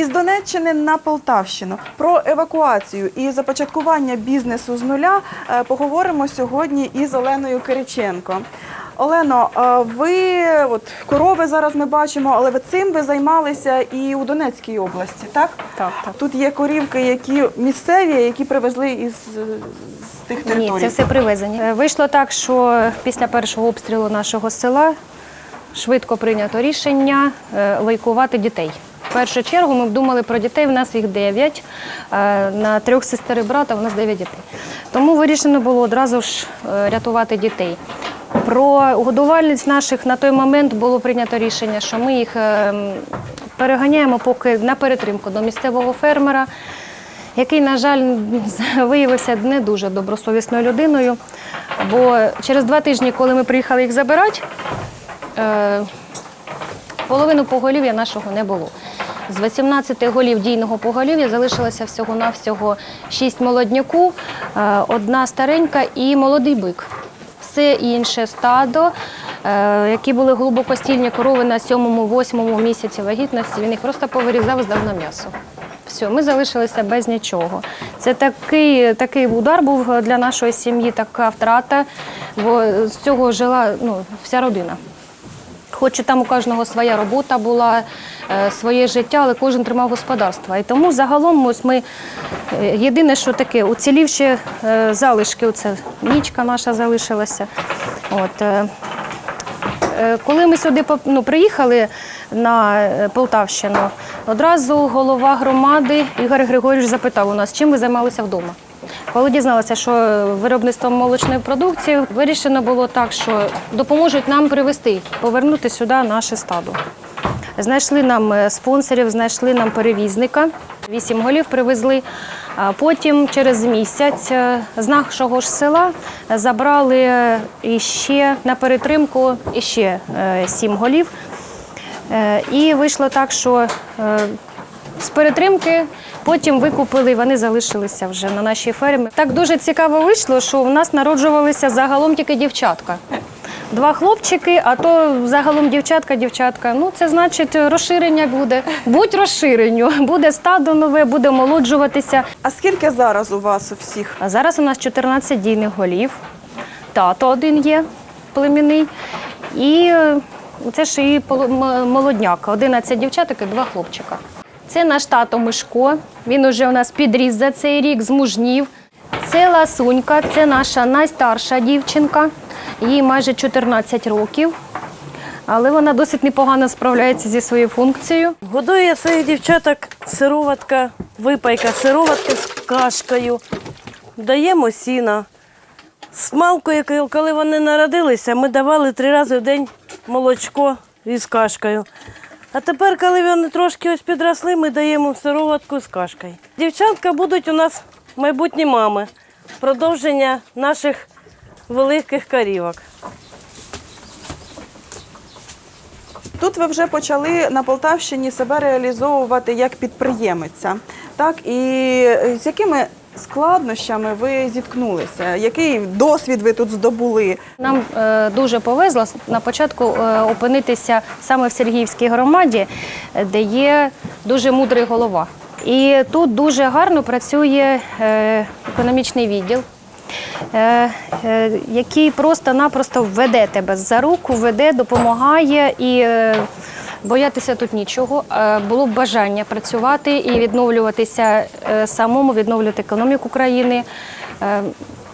Із Донеччини на Полтавщину про евакуацію і започаткування бізнесу з нуля е, поговоримо сьогодні із Оленою Кириченко. Олено, е, ви от корови зараз ми бачимо, але ви цим ви займалися і у Донецькій області, так? Так, так. Тут є корівки, які місцеві, які привезли із з тих територій. Ні, це все привезені. Е, Вийшло так, що після першого обстрілу нашого села швидко прийнято рішення лайкувати дітей. В першу чергу ми думали про дітей, в нас їх дев'ять, е, на трьох сестер і брата у нас дев'ять дітей. Тому вирішено було одразу ж е, рятувати дітей. Про годувальниць наших на той момент було прийнято рішення, що ми їх е, переганяємо поки на перетримку до місцевого фермера, який, на жаль, виявився не дуже добросовісною людиною. Бо через два тижні, коли ми приїхали їх забирати, половину поголів'я нашого не було. З 18 голів дійного поголів'я залишилося всього-навсього 6 молодняку, е, одна старенька і молодий бик. Все інше стадо, е, які були глибокостільні корови на 7-8 місяці вагітності, він їх просто повирізав, здав на м'ясо. Все, ми залишилися без нічого. Це такий, такий удар був для нашої сім'ї, така втрата, бо з цього жила ну, вся родина. Хоч і там у кожного своя робота була, е, своє життя, але кожен тримав господарство. І тому загалом ось ми е, єдине, що таке, уцілівші е, залишки, оце нічка наша залишилася. От, Коли ми сюди ну, приїхали на Полтавщину, одразу голова громади Ігор Григорійович запитав у нас, чим ви займалися вдома. Коли дізналися, що виробництвом молочної продукції вирішено було так, що допоможуть нам привезти, повернути сюди наше стадо. Знайшли нам е, спонсорів, знайшли нам перевізника. Вісім голів привезли. Потім через місяць е, з нашого ж села забрали е, іще на перетримку іще сім голів. І вийшло так, що з перетримки потім викупили, і вони залишилися вже на нашій фермі. Так дуже цікаво вийшло, що в нас народжувалися загалом тільки дівчатка. Два хлопчики, а то загалом дівчатка, дівчатка. Ну це значить розширення буде. Будь розширенню, буде стадо нове, буде молоджуватися. А скільки зараз у вас у всіх? А зараз у нас 14 дійних голів. Тато один є племінний. І е, це ж і молодняк. 11 дівчаток і два хлопчика. Це наш тато Мишко. Він уже у нас підріс за цей рік, змужнів. Це ласунька, це наша найстарша дівчинка. Їй майже 14 років. Але вона досить непогано справляється зі своєю функцією. Годую я своїх дівчаток сироватка, випайка, сироватка з кашкою. Даємо сіна. З малкою, коли вони народилися, ми давали три рази в день молочко із кашкою. А тепер, коли вони трошки ось підросли, ми даємо сироватку з кашкою. Дівчатка будуть у нас майбутні мами, продовження наших великих корівок. Тут ви вже почали на Полтавщині себе реалізовувати як підприємиця. Так, і е, з якими складнощами ви зіткнулися? Який досвід ви тут здобули? Нам е, дуже повезло на початку е, опинитися саме в Сергіївській громаді, де є дуже мудрий голова. І тут дуже гарно працює е, економічний відділ. Е, е, Який просто-напросто веде тебе за руку, веде, допомагає і е, боятися тут нічого. Було б бажання працювати і відновлюватися самому, відновлювати економіку країни.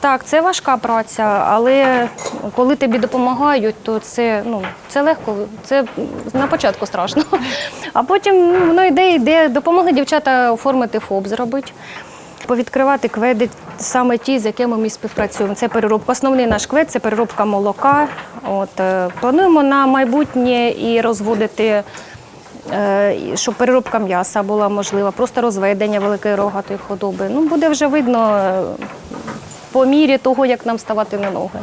Так, це важка праця, але коли тобі допомагають, то це, ну, це легко, це на початку страшно. А потім ну, йде, йде. Допомогли дівчата оформити ФОП зробити. Повідкривати кведи саме ті, з якими ми співпрацюємо. Це переробка. Основний наш квед це переробка молока. От, е, плануємо на майбутнє і розводити, е, щоб переробка м'яса була можлива, просто розведення великої рогатої худоби. Ну, буде вже видно е, по мірі того, як нам ставати на ноги.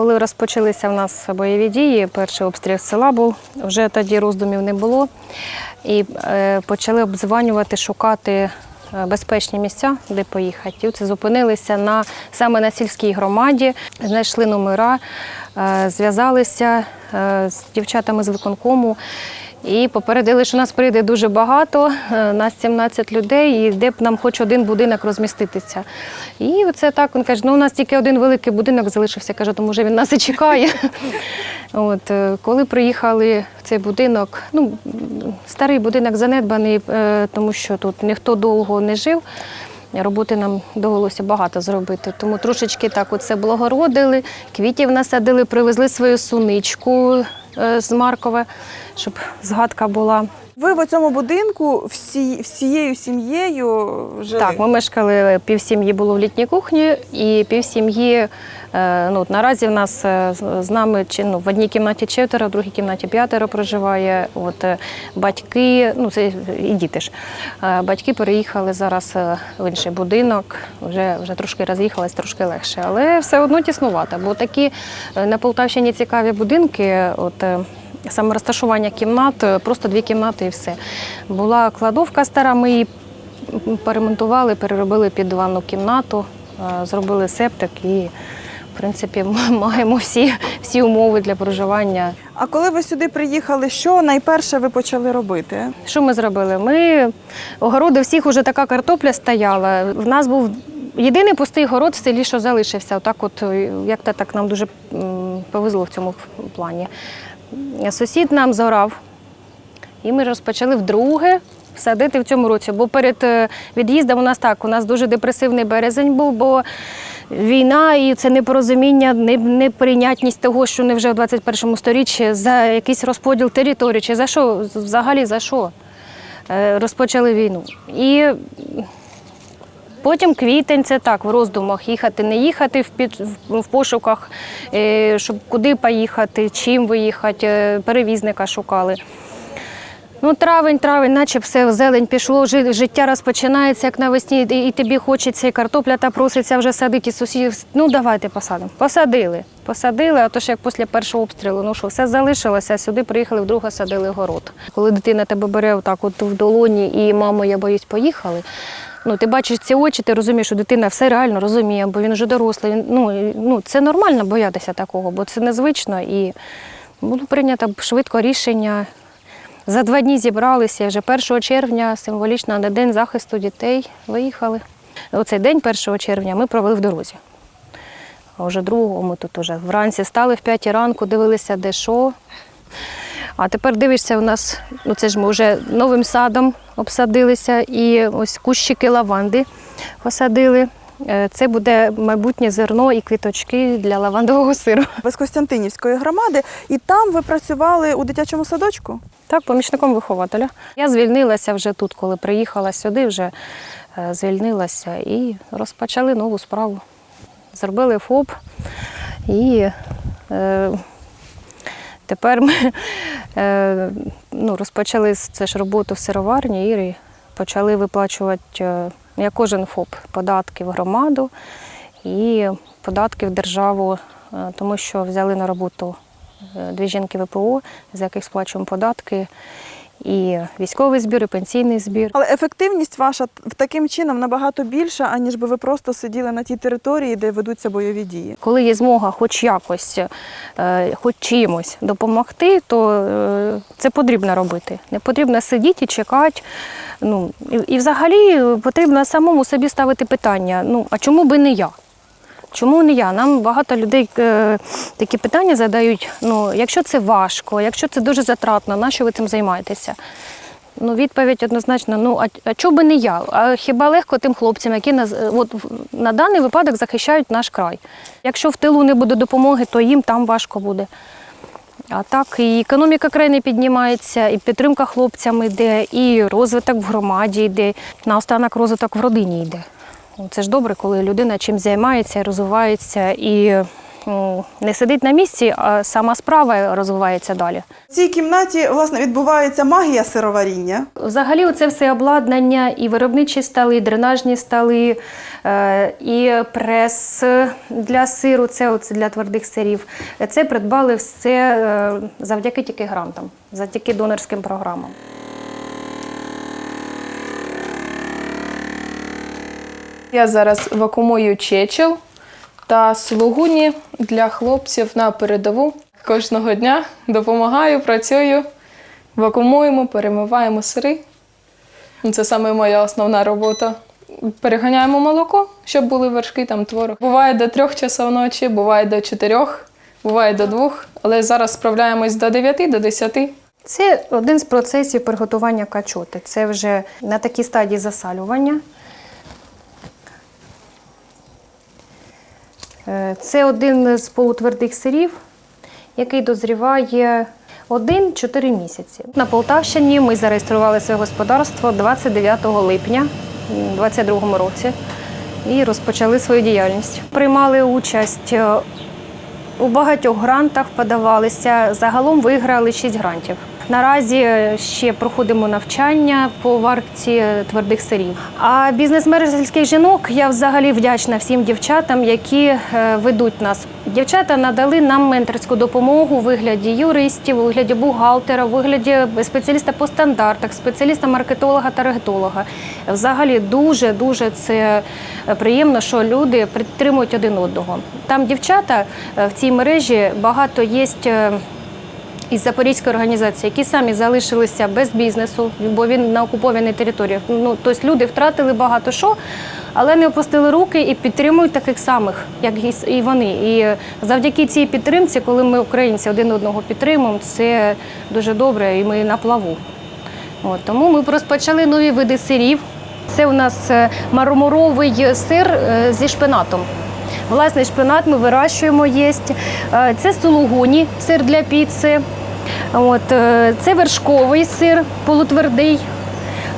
Коли розпочалися в нас бойові дії, перший обстріл села був, вже тоді роздумів не було. І е, почали обзванювати, шукати е, безпечні місця, де поїхати. Це зупинилися на саме на сільській громаді, знайшли номера, е, зв'язалися з дівчатами з виконкому. І попередили, що нас прийде дуже багато, е, нас 17 людей, і де б нам хоч один будинок розміститися. І оце так він каже: ну у нас тільки один великий будинок залишився. Каже, тому вже він нас і чекає. От е, коли приїхали в цей будинок, ну старий будинок занедбаний, е, тому що тут ніхто довго не жив. Роботи нам довелося багато зробити. Тому трошечки так оце благородили, квітів насадили, привезли свою суничку е, з Маркова, щоб згадка була. Ви в цьому будинку всі, всією сім'єю жили? Так, ми мешкали пів сім'ї було в літній кухні, і пів сім'ї е, ну, наразі в нас е, з- нами чи, ну, в одній кімнаті четверо, в другій кімнаті п'ятеро проживає. От е, батьки, ну це і діти ж. Е, Батьки переїхали зараз е, в інший будинок, вже, вже трошки роз'їхались, трошки легше. Але все одно тіснувато, бо такі е, на Полтавщині цікаві будинки. От, е, Саме розташування кімнат, е, просто дві кімнати і все. Була кладовка стара, ми її Поремонтували, переробили під ванну кімнату, е, зробили септик і, в принципі, ми маємо всі, всі умови для проживання. А коли ви сюди приїхали, що найперше ви почали робити? Що ми зробили? Ми огороди всіх уже така картопля стояла. В нас був єдиний пустий город в селі, що залишився. Отак, от як то так нам дуже повезло в цьому плані. Сусід нам зорав, і ми розпочали вдруге садити в цьому році. Бо перед е, від'їздом у нас так, у нас дуже депресивний березень був, бо війна і це непорозуміння, неприйнятність того, що не вже в 21 сторіччі за якийсь розподіл території, чи за що, взагалі за що е, розпочали війну. І Потім квітень це так, в роздумах їхати, не їхати в, під, в, пошуках, е, щоб куди поїхати, чим виїхати, е, перевізника шукали. Ну, травень, травень, наче все в зелень пішло, життя розпочинається, як навесні, і тобі хочеться, і картопля та проситься вже садити, сусідів. Ну, давайте посадимо. Посадили. Посадили, а то ж як після першого обстрілу, ну що, все залишилося, сюди приїхали, вдруге садили город. Коли дитина тебе бере отак от в долоні і мамо, я боюсь, поїхали. Ну, ти бачиш ці очі, ти розумієш, що дитина все реально розуміє, бо він вже дорослий. Він, ну, ну, це нормально боятися такого, бо це незвично. І було прийнято швидко рішення. За два дні зібралися, вже 1 червня, символічно на День захисту дітей, виїхали. Оцей день 1 червня ми провели в дорозі. А вже другого ми тут уже вранці стали в 5 ранку, дивилися, де що. А тепер дивишся, у нас, ну це ж ми вже новим садом обсадилися, і ось кущики лаванди посадили. Е, Це буде майбутнє зерно і квіточки для лавандового сиру. Ви з Костянтинівської громади, і там ви працювали у дитячому садочку? Так, помічником вихователя. Я звільнилася вже тут, коли приїхала сюди, вже е, звільнилася і розпочали нову справу. Зробили ФОП і е, тепер ми е, ну, розпочали це ж роботу в сироварні і почали виплачувати, е, як кожен ФОП, податки в громаду і податки в державу, е, тому що взяли на роботу е, дві жінки ВПО, з яких сплачуємо податки, і військовий збір, і пенсійний збір. Але ефективність ваша т- таким чином набагато більша, аніж би ви просто сиділи на тій території, де ведуться бойові дії. Коли є змога хоч якось, е, хоч чимось допомогти, то е, це потрібно робити. Не потрібно сидіти і чекати. Ну, і, і взагалі потрібно самому собі ставити питання: ну, а чому би не я? Чому не я? Нам багато людей е, такі питання задають. Ну, якщо це важко, якщо це дуже затратно, на що ви цим займаєтеся? Ну, відповідь однозначно, ну а, а чого би не я? А хіба легко тим хлопцям, які на, от, на даний випадок захищають наш край? Якщо в тилу не буде допомоги, то їм там важко буде. А так і економіка країни піднімається, і підтримка хлопцям йде, і розвиток в громаді йде, наостанок розвиток в родині йде. Ну, Це ж добре, коли людина чим займається, розвивається і не сидить на місці, а сама справа розвивається далі. В цій кімнаті власне відбувається магія сироваріння. Взагалі, це все обладнання, і виробничі столи, і дренажні столи, е, і прес для сиру, це для твердих сирів. Це придбали все е, завдяки тільки грантам, завдяки донорським програмам. Я зараз вакуумую чечел та слугуні для хлопців на передову. Кожного дня допомагаю, працюю, вакуумуємо, перемиваємо сири. Це саме моя основна робота. Переганяємо молоко, щоб були вершки, там творог. Буває до трьох часов ночі, буває до чотирьох, буває до двох, але зараз справляємось до дев'яти, до десяти. Це один з процесів приготування качоти. Це вже на такій стадії засалювання. Це один з полутвердих сирів, який дозріває 1-4 місяці. На Полтавщині ми зареєстрували своє господарство 29 липня 2022 році і розпочали свою діяльність. Приймали участь е, у багатьох грантах подавалися. Загалом виграли 6 грантів. Наразі ще проходимо навчання по варці твердих сирів. А бізнес-мережа сільських жінок я взагалі вдячна всім дівчатам, які е, ведуть нас. Дівчата надали нам менторську допомогу у вигляді юристів, у вигляді бухгалтера, у вигляді спеціаліста по стандартах, спеціаліста маркетолога та таргетолога. Взагалі дуже дуже це приємно, що люди підтримують один одного. Там дівчата е, в цій мережі багато є. Із Запорізької організації, які самі залишилися без бізнесу, бо він на окупованій території. Ну тобто люди втратили багато що, але не опустили руки і підтримують таких самих, як і вони. І завдяки цій підтримці, коли ми українці один одного підтримуємо, це дуже добре, і ми на плаву. От, тому ми розпочали нові види сирів. Це у нас е, мармуровий сир е, зі шпинатом. Власний шпинат ми вирощуємо єсть. Е, Це сулугуні, сир для піци. От, е, це вершковий сир полутвердий.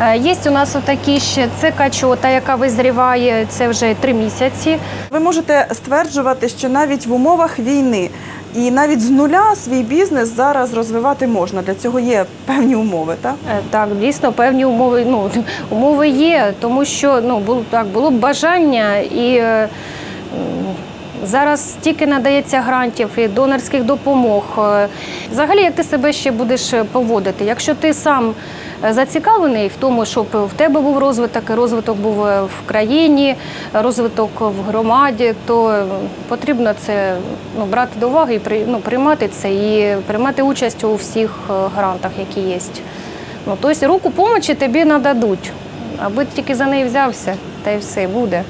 Е, Є у нас отакі ще це качота, яка визріває, це вже три місяці. Ви можете стверджувати, що навіть в умовах війни і навіть з нуля свій бізнес зараз розвивати можна. Для цього є певні умови, так? Е, Так, дійсно, певні умови, ну, умови є, тому що ну, було, так, було б бажання і зараз стільки надається грантів і донорських допомог. Е, Взагалі, як ти себе ще будеш е, поводити? Якщо ти сам е, зацікавлений в тому, щоб в тебе був розвиток, і розвиток був в країні, розвиток в громаді, то потрібно це ну, брати до уваги і ну, приймати це і приймати участь у всіх грантах, які є. Ну, тобто руку помочі тобі нададуть, аби тільки за неї взявся, та й все буде.